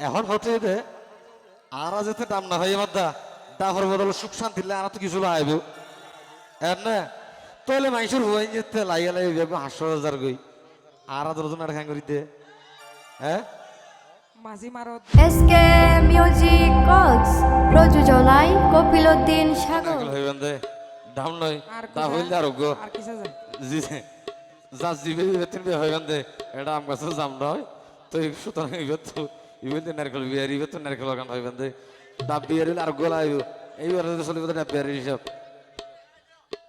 এখন হতে দে আর যেতে দাম না ভাই আমার দা দাফর বদল সুখ শান্তি আর তো কিছু লাইব এর না তইলে মাইসুর হয়ে যেতে লাইয়া লাই ভেবে হাসো হাজার গই আর আদর জন আর খাং করিতে। হ্যাঁ? মাঝি মারত এসকে মিউজিক কক্স প্রযোজনায় কপিলউদ্দিন সাগর। হইবেন দে দাম নয় তা? হইলে আর গো আর কিসে যায় জি যা জিবে বেতন বে হইবেন দে এটা আম গাছের জাম নয় তো এই সুতরাং ইবে তো ইবে তো নারকেল বিয়ার ইবে তো নারকেল বাগান হইবেন দে ডাব বিয়ার হইলে আর গোলা আইব এইবার তো চলিব ডাব বিয়ার হিসাব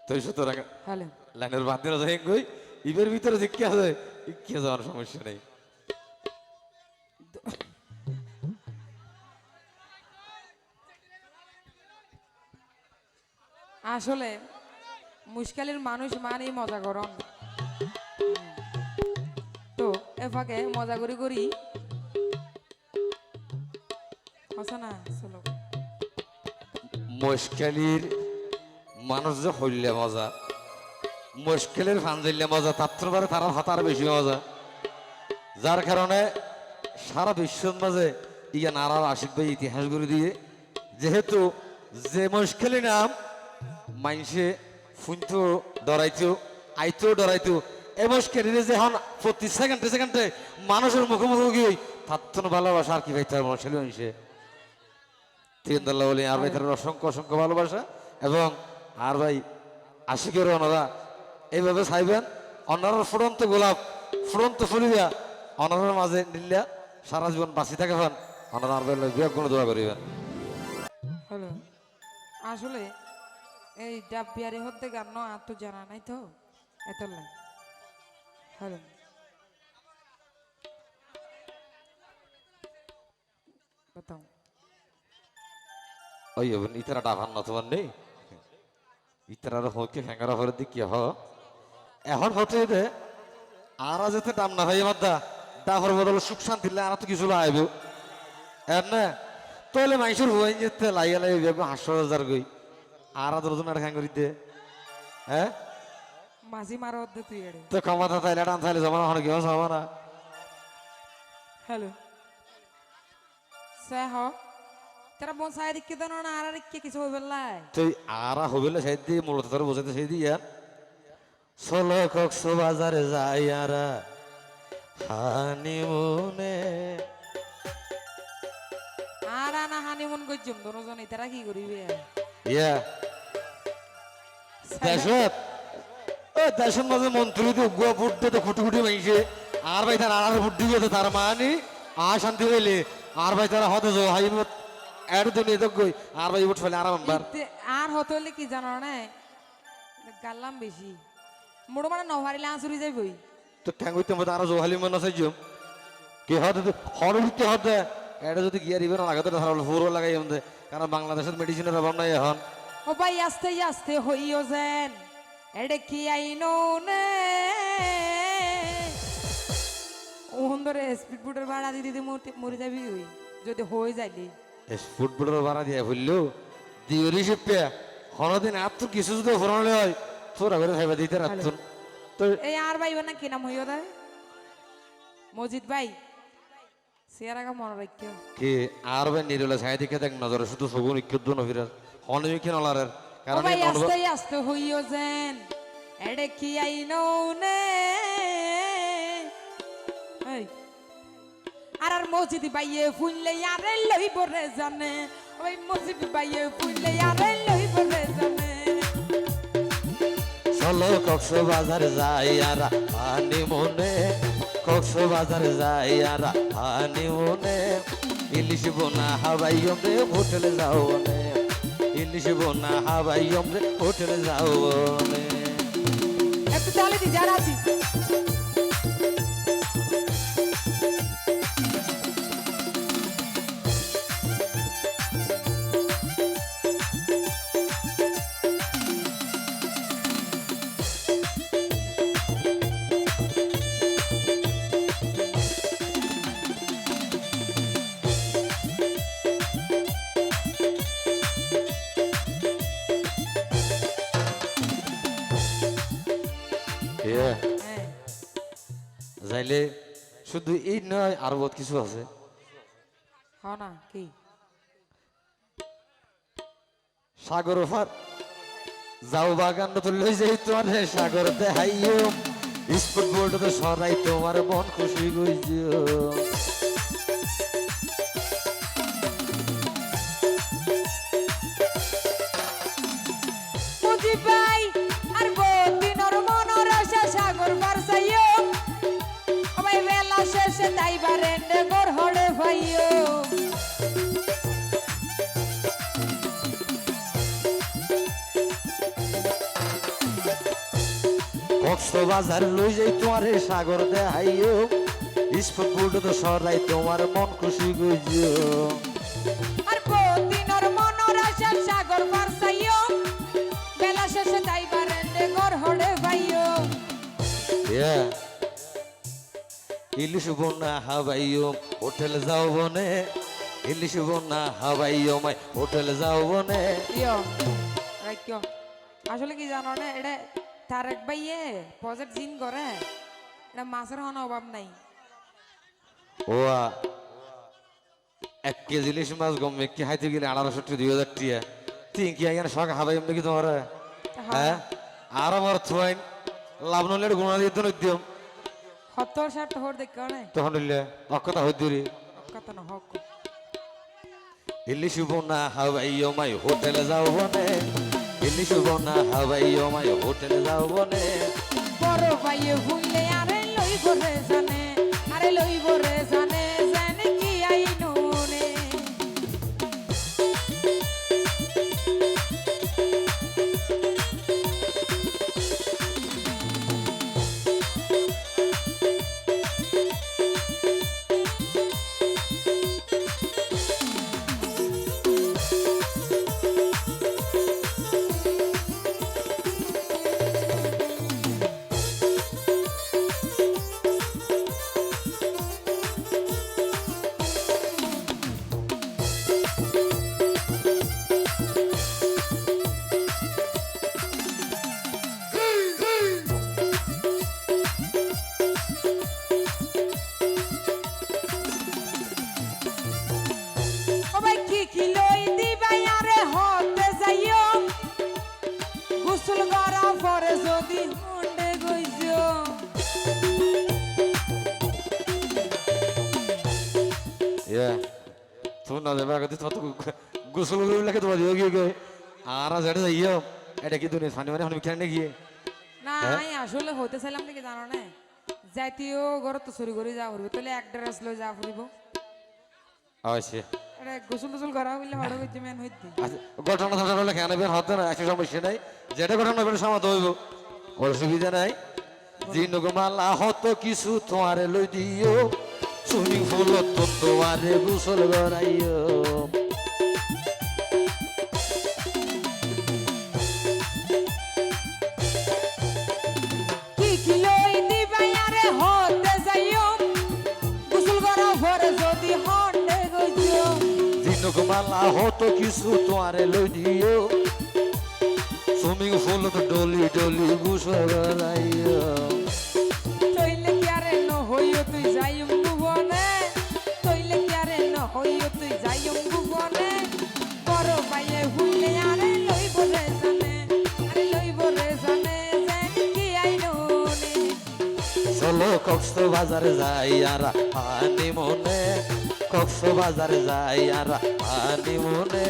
তো সুতরাং হ্যালো লাইনের বাদ দিয়ে যাই গই ইবের ভিতরে কি আছে কি যাওয়ার সমস্যা নেই আসলে মুশকালের মানুষ মানেই মজা করন তো এ ফাঁকে মজা করি করি মুশকিলের মানুষ যে হইলে মজা, মুশকিলের ফানজিলে মজা, তার বারে তারা হাতার বেশি মজা। যার কারণে সারা বিশ্বের মাঝে ইয়া নারার আশিক ভাই ইতিহাস করে দিয়ে, যেহেতু যে মুশকিলি নাম, মাইনসে ফুনতো ডরাইতো, আইতো ডরাইতো এই মুশকিলের যে হন প্রতি সেকেন্ডে সেকেন্ডে মানুষের মুখোমুখি তার ভালোবাসা আর কি ভাই তার মুশকিল হইছে তিনতলা বলি আর ভাই তার অসংখ্য অসংখ্য ভালোবাসা। এবং আর ভাই আশিকের ওনারা এইভাবে চাইবেন? অনারার ফুরন্ত গোলাপ ফুরন্ত ফুলিয়া অনারার মাঝে নিলিয়া সারা জীবন বাঁচি থাকে পান অনারা আর ভাই বিয়োগ কোনো দোয়া করিবেন। হ্যালো আসলে এই ডাব বিয়ারি হতে গান ন আর তো জানা নাই তো এত হ্যালো বাতাও তোমার নেই ইতারার হকে হ্যাঙ্গারা ভরে দিক কি হ এখন হতে দে আর যেতে দাম না আমার দা দাফর বদল সুখ শান্তি আর তো কিছু লাইব এর না তইলে মাইসুর হয়ে যেতে লাইয়া লাই ভেবে হাসো হাজার গই আর আদর জন আর খাং করিতে হ্যাঁ মাঝি মারত দে তুই এড়ে তো ক্ষমতা তাইলে টান তাইলে জমা হন কেউ জমা না হ্যালো সে হ তারা বোন সাইড কি দেন না আর কি কিছু হইবে লাই তুই আরা হবিলে সেই দিয়ে মূলত তোর বোঝাতে সেই দিয়ে ষোলো কক্স বাজারে যাই আরা হানি মনে আর আনা হানিমুন গজ্জম দনোজন তারা কি করিবে ইয়া দেশত ও দেশের মাঝে মন্ত্রী তো গুয়া ফুট দিয়ে তো খুটি খুটি মাইছে আর ভাই তার আর ফুট দিয়ে তার মানে আ শান্তি হইলে আর ভাই তারা হতে যাও হাই মত এর দুনিয়া তো গই আর ভাই উঠ ফেলে আরাম বার আর হতে হলে কি জানো না? গাল্লাম বেশি। মোড় মানে নহারিলে আঁচুরি যাইবই। তো কেন কইতে মতো আরও জোহালি মনে আছে জম কি হতে তো হর উঠতে হতে এটা যদি গিয়া ফুরো লাগাই কারণ বাংলাদেশের মেডিসিনের অভাব নাই এখন। ও ভাই আস্তে আস্তে হইও যেন এডে কি আইনো নে? ওহন ধরে স্পিড বুটের ভাড়া দিদি মরে যাবি যদি হয়ে যাইলি। ফুটবলের ভাড়া দিয়া ফুললো। দিওরি শিপে হরদিন আর তো কিছু যদি ফোরলে হয় তোরা করে খাইবা দিতে রাখতুন তো। এই আর ভাই না কি নাম হইও দেয় মজিদ ভাই সিয়ার আগে মনে রাখিও। কি আর ভাই নিরলে দেখ নজরে শুধু সগুন ইকুদ্দ নফিরার হনমি কি নলারের কারণ আস্তে আস্তে হইও যেন। এডে কি আইনো নে আর আর মসজিদ বাইয়ে ফুললে আরে লইব রে জানে। ওই মসজিদ বাইয়ে ফুললে আরে লইব রে জানে। চলো কক্স বাজার যাই আর হানি মনে কক্স বাজার যাই আর হানি মনে ইলিশ বোনা হাবাই রে হোটেলে যাও নে ইলিশ বোনা হাবাই রে হোটেলে যাও নে একটু দি যারা আছি। যাইলে শুধু এই নয় আর বহুত কিছু আছে। হ না কি? সাগর ফার যাও বাগান তুললে যাই তোমার সাগর দেখাইও স্পোর্ট বোর্ড তো সরাই তোমার মন খুশি গইছো মুজি ভাই কক্সবাজার লই যাই তোমার সাগর দেখাইও স্পোর্ট বোর্ড তো সরাই তোমার মন খুশি গইছো আর বদিনর মনর আশা সাগর বারসাইও বেলা শেষে তাইবার এন্ডে গর হড়ে ভাইও। Yeah. ইলিশ বন্যা হাবাইও হোটেল যাও বনে। ইলিশ বন্যা হাবাইও মাই হোটেল যাও বনে। আসলে কি জানো না এটা তারেক ভাইয়ে প্রজেক্ট জিন করে এটা মাছের কোনো অভাব নাই। ওয়া এক কেজি ইলিশ মাছ গমে কি হাইতে গেলে আড়াইশো দুই হাজার টিয়া। তিন কি এখানে শখ হাবাই নাকি তোমার? হ্যাঁ। আর আমার থুয়াইন লাভ নলে গুণা দিয়ে তো নদ্যম। হর দেখ না না বন্যা হাবাইও মাই হোটেল যাও বনে ইলিশ বন্যা হাবাইও মাই হোটেল যাও বনে বড় ভাইয়ে ভুললে আরে লই বরে জানে আরে লই বরে জানে গোসল লাগে তোমার দিও গিয়ে গিয়ে আর যেটা যাইও এটা কি দুনিয়া ফানি মানে আমি কেন গিয়ে না আমি আসলে হতে চাইলাম নাকি? জানো না জাতীয় ঘর তো চুরি করে যা ফুরবে তাহলে এক ড্রেস লই যা ফুরিব অবশ্যই এটা গোসল টোসল করা হইলে ভালো হইতে মেন হইতে ঘটনা ঘটনা হলে কেন বের হতে না একটা সমস্যা নাই। যেটা ঘটনা বের সমাধান হইব অসুবিধা নাই? জিনগমালা হত কিছু তোমারে লই দিও। পুল তো তোমারে গোসল হত কিছু তোমারে লই দিও। সুইমিং পুল তো ডলি ডলি গোসল করাইও তইলে কি আরে ন হইও তুই যাইম ভুবনে? তইলে কি আরে ন হইও তুই যাইম ভুবনে? বড় পাইয়ে হুইলে আরে লই বলে জানে আরে লই বলে জানে জান কি আইনো নে। চলো কক্স বাজারে যাই আর পানি মনে কক্স বাজারে যাই আর পানি মনে